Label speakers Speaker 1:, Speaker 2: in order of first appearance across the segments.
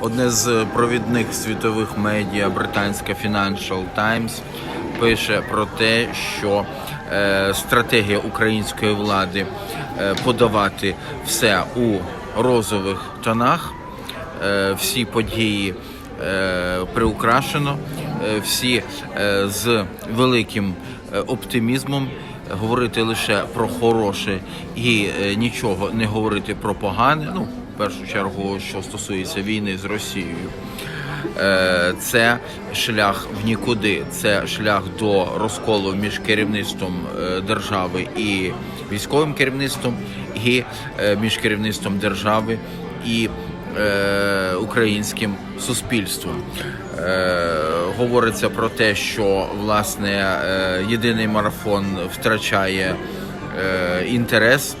Speaker 1: Одне з провідних світових медіа, британська Financial Times, пише про те, що е, стратегія української влади е, подавати все у розових тонах, е, всі події е, приукрашено, е, всі е, з великим е, оптимізмом. Говорити лише про хороше і е, нічого не говорити про погане. Ну, першу чергу, що стосується війни з Росією. Е, Це шлях в нікуди, це шлях до розколу між керівництвом е, держави і військовим керівництвом, і е, між керівництвом держави і українським суспільством. Говориться про те, що власне єдиний марафон втрачає інтерес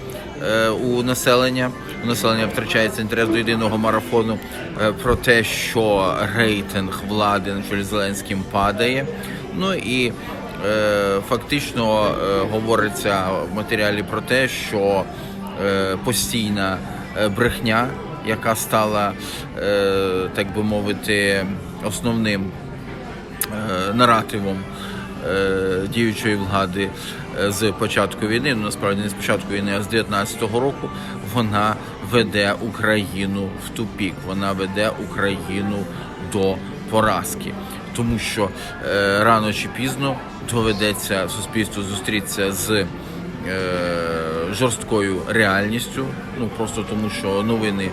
Speaker 1: у населення. Населення втрачається інтерес до єдиного марафону е, про те, що рейтинг влади на Зеленським падає. Ну і е, фактично е, говориться в матеріалі про те, що постійна брехня, яка стала, так би мовити, основним наративом діючої влади е, з початку війни, ну насправді не з початку війни, а з 19-го року, вона веде Україну в тупік, вона веде Україну до поразки. Тому що е, рано чи пізно доведеться суспільству зустрітися з е, жорсткою реальністю. Ну просто тому, що новини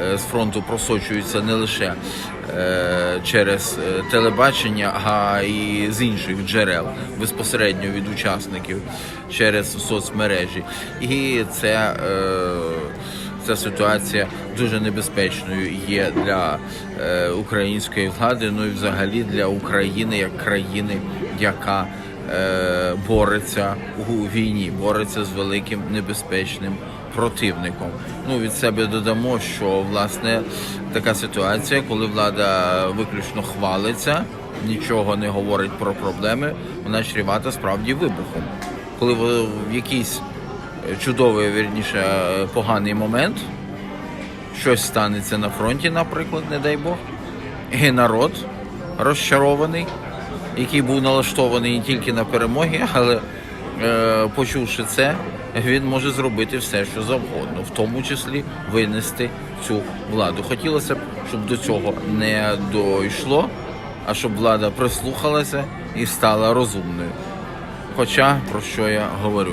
Speaker 1: е, з фронту просочуються не лише е, через е, телебачення, а і з інших джерел безпосередньо від учасників через соцмережі. І це е, ця ситуація дуже небезпечною є для е, української влади, ну і взагалі для України як країни, яка е, бореться у війні, бореться з великим небезпечним противником. Ну від себе додамо, що власне така ситуація, коли влада виключно хвалиться, нічого не говорить про проблеми, вона чрівата справді вибухом. Коли в якийсь чудовий, вірніше, е, поганий момент щось станеться на фронті, наприклад, не дай Бог, і народ розчарований, який був налаштований не тільки на перемоги, але е, почувши це, він може зробити все, що завгодно, в тому числі винести цю владу. Хотілося б, щоб до цього не дійшло, а щоб влада прислухалася і стала розумною. Хоча про що я говорю?